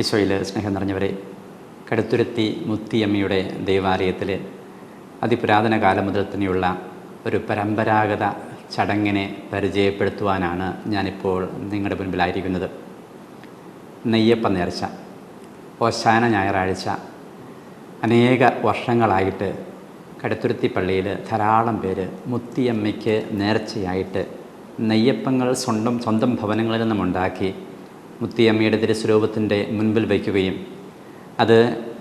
ഈശോയിൽ സ്നേഹം നിറഞ്ഞവരെ കടുത്തുരുത്തി മുത്തിയമ്മയുടെ ദൈവാലയത്തിൽ അതിപുരാതന കാലം മുതൽ തന്നെയുള്ള ഒരു പരമ്പരാഗത ചടങ്ങിനെ പരിചയപ്പെടുത്തുവാനാണ് ഞാനിപ്പോൾ നിങ്ങളുടെ മുൻപിലായിരിക്കുന്നത്. നെയ്യപ്പ നേർച്ച ഓശാന ഞായറാഴ്ച അനേക വർഷങ്ങളായിട്ട് കടുത്തുരുത്തി പള്ളിയിൽ ധാരാളം പേര് മുത്തിയമ്മയ്ക്ക് നേർച്ചയായിട്ട് നെയ്യപ്പങ്ങൾ സ്വന്തം സ്വന്തം ഭവനങ്ങളിൽ നിന്നും ഉണ്ടാക്കി മുത്തിയമ്മയുടെ തിരുസ്വരൂപത്തിന്റെ മുൻപിൽ വയ്ക്കുകയും അത്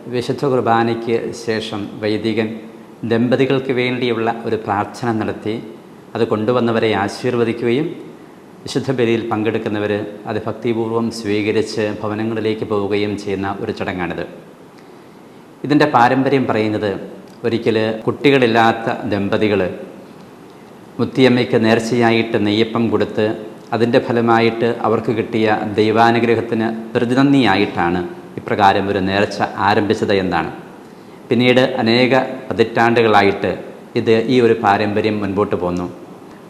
വിശുദ്ധ കുർബാനയ്ക്ക് ശേഷം വൈദികൻ ദമ്പതികൾക്ക് വേണ്ടിയുള്ള ഒരു പ്രാർത്ഥന നടത്തി അത് കൊണ്ടുവന്നവരെ ആശീർവദിക്കുകയും വിശുദ്ധ ബലിയിൽ പങ്കെടുക്കുന്നവർ അത് ഭക്തിപൂർവം സ്വീകരിച്ച് ഭവനങ്ങളിലേക്ക് പോവുകയും ചെയ്യുന്ന ഒരു ചടങ്ങാണിത്. ഇതിന്റെ പാരമ്പര്യം പറയുന്നത് ഒരിക്കൽ കുട്ടികളില്ലാത്ത ദമ്പതികൾ മുത്തിയമ്മയ്ക്ക് നേർച്ചയായിട്ട് നെയ്യപ്പം കൊടുത്ത് അതിന്റെ ഫലമായിട്ട് അവർക്ക് കിട്ടിയ ദൈവാനുഗ്രഹത്തിന് പ്രതിനന്ദിയായിട്ടാണ് ഇപ്രകാരം ഒരു നേർച്ച ആരംഭിച്ചത് എന്നാണ്. പിന്നീട് അനേക പതിറ്റാണ്ടുകളായിട്ട് ഇത് ഈ ഒരു പാരമ്പര്യം മുൻപോട്ട് പോന്നു.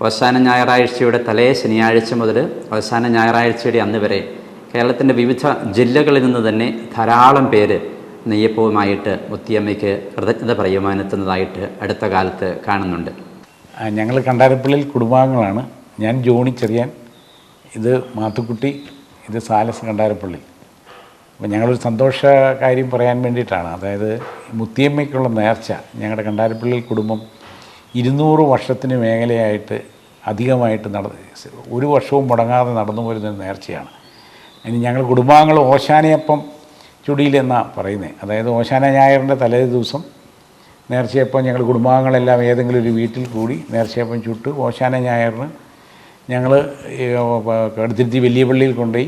അവസാന ഞായറാഴ്ചയുടെ തലേ ശനിയാഴ്ച മുതൽ അവസാന ഞായറാഴ്ചയുടെ അന്ന് വരെ കേരളത്തിന്റെ വിവിധ ജില്ലകളിൽ നിന്ന് തന്നെ ധാരാളം പേര് നെയ്യപ്പവുമായിട്ട് മുത്തിയമ്മയ്ക്ക് കൃതജ്ഞത പറയുവാനെത്തുന്നതായിട്ട് അടുത്ത കാലത്ത് കാണുന്നുണ്ട്. ഞങ്ങൾ കണ്ടാരപ്പള്ളിയിൽ കുടുംബാംഗങ്ങളാണ്. ഞാൻ ജോണി ചെറിയാൻ. ഇത് മാത്തുക്കുട്ടി ഇത് സാലസ് കണ്ടാരപ്പള്ളി. അപ്പോൾ ഞങ്ങളൊരു സന്തോഷ കാര്യം പറയാൻ വേണ്ടിയിട്ടാണ്. അതായത് മുത്തിയമ്മയ്ക്കുള്ള നേർച്ച ഞങ്ങളുടെ കണ്ടാരപ്പള്ളി കുടുംബം ഇരുന്നൂറ് വർഷത്തിന് മേഖലയായിട്ട് അധികമായിട്ട് നട ഒരു വർഷവും മുടങ്ങാതെ നടന്നു വരുന്ന നേർച്ചയാണ്. ഇനി ഞങ്ങൾ കുടുംബാംഗങ്ങൾ ഓശാനയപ്പം ചുടിയിലെന്നാണ് പറയുന്നത് അതായത് ഓശാന ഞായറിന്റെ തലേ ദിവസം നേർച്ചയപ്പം ഞങ്ങൾ കുടുംബാംഗങ്ങളെല്ലാം ഏതെങ്കിലും ഒരു വീട്ടിൽ കൂടി നേർച്ചയപ്പം ചുട്ട് ഓശാന ഞായറിന് ഞങ്ങൾ കടുത്തിരുത്തി വലിയ പള്ളിയിൽ കൊണ്ടുപോയി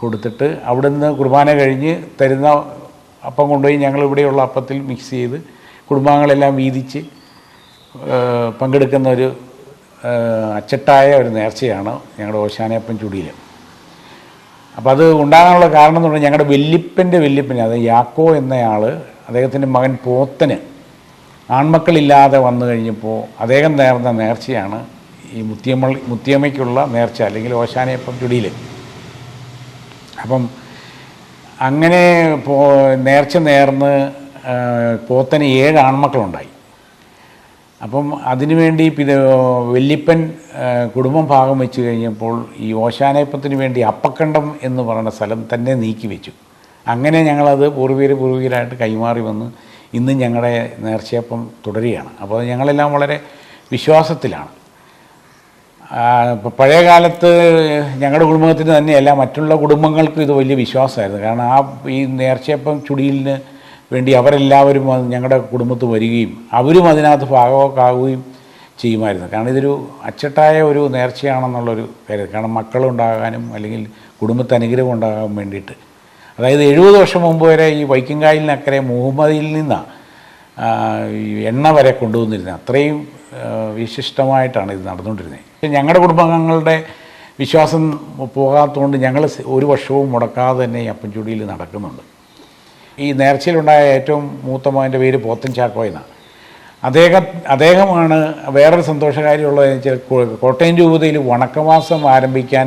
കൊടുത്തിട്ട് അവിടെ നിന്ന് കുർബാന കഴിഞ്ഞ് തരുന്ന അപ്പം കൊണ്ടുപോയി ഞങ്ങൾ ഇവിടെയുള്ള അപ്പത്തിൽ മിക്സ് ചെയ്ത് കുടുംബാംഗങ്ങളെല്ലാം വീതിച്ച് പങ്കെടുക്കുന്ന ഒരു അച്ചട്ടായ ഒരു നേർച്ചയാണ് ഞങ്ങളുടെ ഓശാനയപ്പം ചുടിയിൽ അപ്പോൾ അത് ഉണ്ടാകാനുള്ള കാരണം എന്ന് പറഞ്ഞാൽ ഞങ്ങളുടെ വല്യപ്പന്റെ വെല്ലിപ്പൻ അത് യാക്കോ എന്നയാൾ അദ്ദേഹത്തിന്റെ മകൻ പോത്തന് ആൺമക്കളില്ലാതെ വന്നു കഴിഞ്ഞപ്പോൾ അദ്ദേഹം നേർന്ന നേർച്ചയാണ് ഈ മുത്തിയമ്മ മുത്തിയമ്മയ്ക്കുള്ള നേർച്ച അല്ലെങ്കിൽ ഓശാനയപ്പം ചുടിയിൽ അപ്പം അങ്ങനെ പോ നേർച്ച നേർന്ന് പോത്തന് ഏഴ് ആൺമക്കളുണ്ടായി. അപ്പം അതിനുവേണ്ടി പിന്നെ വല്യപ്പൻ കുടുംബം ഭാഗം വെച്ച് കഴിഞ്ഞപ്പോൾ ഈ ഓശാനയപ്പത്തിന് വേണ്ടി അപ്പക്കണ്ടം എന്ന് പറയുന്ന സ്ഥലം തന്നെ നീക്കി വെച്ചു. അങ്ങനെ ഞങ്ങളത് പൂർവീര പൂർവീരായിട്ട് കൈമാറി വന്ന് ഇന്ന് ഞങ്ങളുടെ നേർച്ചയപ്പം തുടരുകയാണ്. അപ്പോൾ ഞങ്ങളെല്ലാം വളരെ വിശ്വാസത്തിലാണ്. പഴയ കാലത്ത് ഞങ്ങളുടെ കുടുംബത്തിന് തന്നെയല്ല മറ്റുള്ള കുടുംബങ്ങൾക്കും ഇത് വലിയ വിശ്വാസമായിരുന്നു. കാരണം ആ ഈ നേർച്ചയപ്പം ചുടിയിലിന് വേണ്ടി അവരെല്ലാവരും ഞങ്ങളുടെ കുടുംബത്ത് വരികയും അവരും അതിനകത്ത് ഭാഗമൊക്കെയാവുകയും ചെയ്യുമായിരുന്നു. കാരണം ഇതൊരു അച്ചട്ടായ ഒരു നേർച്ചയാണെന്നുള്ളൊരു കാര്യം കാരണം മക്കളുണ്ടാകാനും അല്ലെങ്കിൽ കുടുംബത്തെ അനുഗ്രഹം ഉണ്ടാകാൻ വേണ്ടിയിട്ട്. അതായത് എഴുപത് വർഷം മുമ്പ് വരെ ഈ വൈക്കങ്കായലിനക്കരെ മുഹമ്മദിയിൽ നിന്നാണ് എണ്ണ വരെ കൊണ്ടുവന്നിരുന്നത്. അത്രയും വിശിഷ്ടമായിട്ടാണ് ഇത് നടന്നുകൊണ്ടിരുന്നത്. ഞങ്ങളുടെ കുടുംബാംഗങ്ങളുടെ വിശ്വാസം പോകാത്തതുകൊണ്ട് ഞങ്ങൾ ഒരു വർഷവും മുടക്കാതെ തന്നെ ഈ അപ്പൻചുടിയിൽ നടക്കുന്നുണ്ട്. ഈ നേർച്ചയിലുണ്ടായ ഏറ്റവും മൂത്ത മകന്റെ പേര് പോത്തൻ ചാക്കോ എന്നാണ്. അദ്ദേഹം അദ്ദേഹമാണ് വേറൊരു സന്തോഷകാര്യമുള്ളതെന്ന് വെച്ചാൽ കോട്ടയം രൂപതയിൽ വണക്കമാസം ആരംഭിക്കാൻ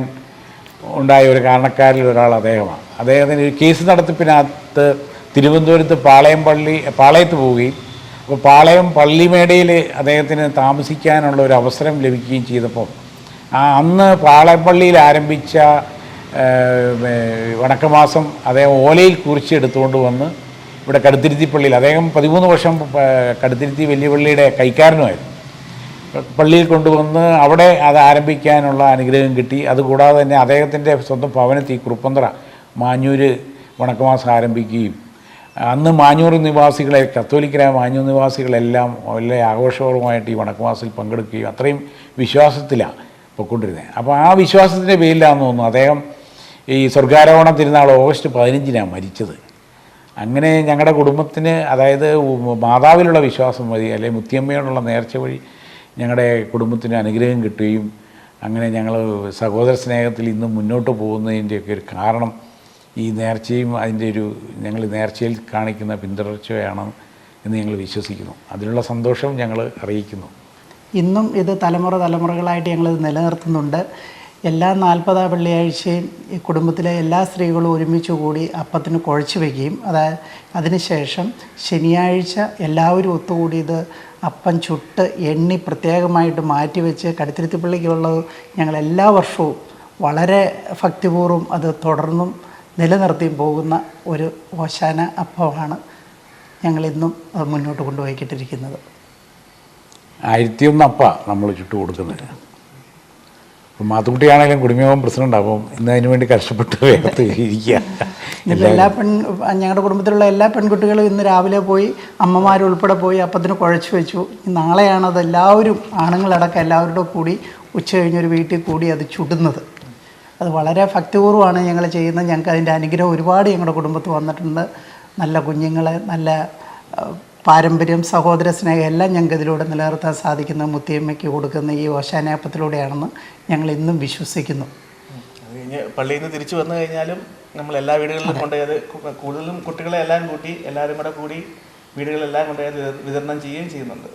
ഉണ്ടായ ഒരു കാരണക്കാരിൽ ഒരാൾ അദ്ദേഹമാണ്. അദ്ദേഹത്തിന് ഒരു കേസ് നടത്തിപ്പിനകത്ത് തിരുവനന്തപുരത്ത് പാളയം പള്ളി പാളയത്ത് പോവുകയും അപ്പോൾ പാളയം പള്ളിമേടയിൽ അദ്ദേഹത്തിന് താമസിക്കാനുള്ള ഒരു അവസരം ലഭിക്കുകയും ചെയ്തപ്പോൾ ആ അന്ന് പാളയപ്പള്ളിയിൽ ആരംഭിച്ച വടക്കമാസം അദ്ദേഹം ഓലയിൽ കുറിച്ചെടുത്തുകൊണ്ട് വന്ന് ഇവിടെ കടുത്തിരുത്തി പള്ളിയിൽ അദ്ദേഹം പതിമൂന്ന് വർഷം കടുത്തിരുത്തി വലിയ പള്ളിയുടെ കൈക്കാരനുമായിരുന്നു. പള്ളിയിൽ കൊണ്ടുവന്ന് അവിടെ അത് ആരംഭിക്കാനുള്ള അനുഗ്രഹം കിട്ടി. അതുകൂടാതെ തന്നെ അദ്ദേഹത്തിന്റെ സ്വന്തം ഭവനത്തിൽ കുറുപ്പന്തറ മാഞ്ഞൂര് വണക്കമാസം ആരംഭിക്കുകയും അന്ന് മാഞ്ഞൂർ നിവാസികളെ കത്തോലിക്കരായ മാഞ്ഞൂർ നിവാസികളെല്ലാം വലിയ ആഘോഷപൂർവമായിട്ട് ഈ വണക്കമാസത്തിൽ പങ്കെടുക്കുകയും അത്രയും വിശ്വാസത്തിലാണ് പൊയ്ക്കൊണ്ടിരുന്നത്. അപ്പോൾ ആ വിശ്വാസത്തിന്റെ പേരിലാണെന്ന് തോന്നുന്നു അദ്ദേഹം ഈ സ്വർഗാരോഹണ തിരുനാൾ ഓഗസ്റ്റ് പതിനഞ്ചിനാണ് മരിച്ചത്. അങ്ങനെ ഞങ്ങളുടെ കുടുംബത്തിന് അതായത് മാതാവിലുള്ള വിശ്വാസം വഴി അല്ലെങ്കിൽ മുത്തിയമ്മയോടുള്ള നേർച്ച വഴി ഞങ്ങളുടെ കുടുംബത്തിന് അനുഗ്രഹം കിട്ടുകയും അങ്ങനെ ഞങ്ങൾ സഹോദര സ്നേഹത്തിൽ ഇന്നും മുന്നോട്ട് പോകുന്നതിന്റെയൊക്കെ ഒരു കാരണം ഈ നേർച്ചയും അതിന്റെ ഒരു ഞങ്ങൾ നേർച്ചയിൽ കാണിക്കുന്ന പിന്തുടർച്ചയാണ് എന്ന് ഞങ്ങൾ വിശ്വസിക്കുന്നു. അതിനുള്ള സന്തോഷം ഞങ്ങൾ അറിയിക്കുന്നു. ഇന്നും ഇത് തലമുറ തലമുറകളായിട്ട് ഞങ്ങളിത് നിലനിർത്തുന്നുണ്ട്. എല്ലാ നാൽപ്പതാം വെള്ളിയാഴ്ചയും ഈ കുടുംബത്തിലെ എല്ലാ സ്ത്രീകളും ഒരുമിച്ച് കൂടി അപ്പത്തിന് കുഴച്ച് വയ്ക്കുകയും അതായത് അതിനുശേഷം ശനിയാഴ്ച എല്ലാവരും ഒത്തുകൂടി ഇത് അപ്പം ചുട്ട് എണ്ണി പ്രത്യേകമായിട്ട് മാറ്റി വെച്ച് കടുത്തിരുത്തിപ്പള്ളിക്കുള്ളത് ഞങ്ങൾ എല്ലാ വർഷവും വളരെ ഭക്തിപൂർവം അത് തുടർന്നും നിലനിർത്തിയും പോകുന്ന ഒരു ഓശാന അപ്പമാണ് ഞങ്ങളിന്നും അത് മുന്നോട്ട് കൊണ്ടുപോയിക്കിട്ടിരിക്കുന്നത് ആയിരത്തി ഒന്ന് അപ്പ നമ്മൾ ചുട്ടു കൊടുക്കുന്നത് അപ്പം മാത്തുക്കുട്ടിയാണെങ്കിലും കുടുംബയോഗം പ്രസിഡന്റ് അപ്പം ഇന്ന് അതിനു വേണ്ടി കഷ്ടപ്പെട്ട് വേർത്ത് ഇരിക്കുക. എല്ലാ പെൺ ഞങ്ങളുടെ കുടുംബത്തിലുള്ള എല്ലാ പെൺകുട്ടികളും ഇന്ന് രാവിലെ പോയി അമ്മമാരുൾപ്പെടെ പോയി അപ്പത്തിന് കുഴച്ചു വെച്ചു. നാളെയാണത് എല്ലാവരും ആണുങ്ങളടക്കം എല്ലാവരുടെ കൂടി ഉച്ച കഴിഞ്ഞൊരു വീട്ടിൽ കൂടി അത് ചുടുന്നത്. അത് വളരെ ഭക്തിപൂർവമാണ് ഞങ്ങൾ ചെയ്യുന്നത്. ഞങ്ങൾക്ക് അതിന്റെ അനുഗ്രഹം ഒരുപാട് ഞങ്ങളുടെ കുടുംബത്ത് വന്നിട്ടുണ്ട്. നല്ല കുഞ്ഞുങ്ങളെ നല്ല പാരമ്പര്യം സഹോദര സ്നേഹം എല്ലാം ഞങ്ങൾക്ക് ഇതിലൂടെ നിലനിർത്താൻ സാധിക്കുന്ന. മുത്തിയമ്മയ്ക്ക് കൊടുക്കുന്ന ഈ ഓശാനാപ്പത്തിലൂടെയാണെന്ന് ഞങ്ങൾ ഇന്നും വിശ്വസിക്കുന്നു. പള്ളിയിൽ നിന്ന് തിരിച്ചു വന്നു കഴിഞ്ഞാലും നമ്മൾ എല്ലാ വീടുകളിലും കൊണ്ടുപോയത് കൂടുതലും കുട്ടികളെ എല്ലാം കൂട്ടി എല്ലാവരും കൂടെ കൂടി വീടുകളെല്ലാം കൊണ്ടുപോയത് വിതരണം ചെയ്യുകയും ചെയ്യുന്നുണ്ട്.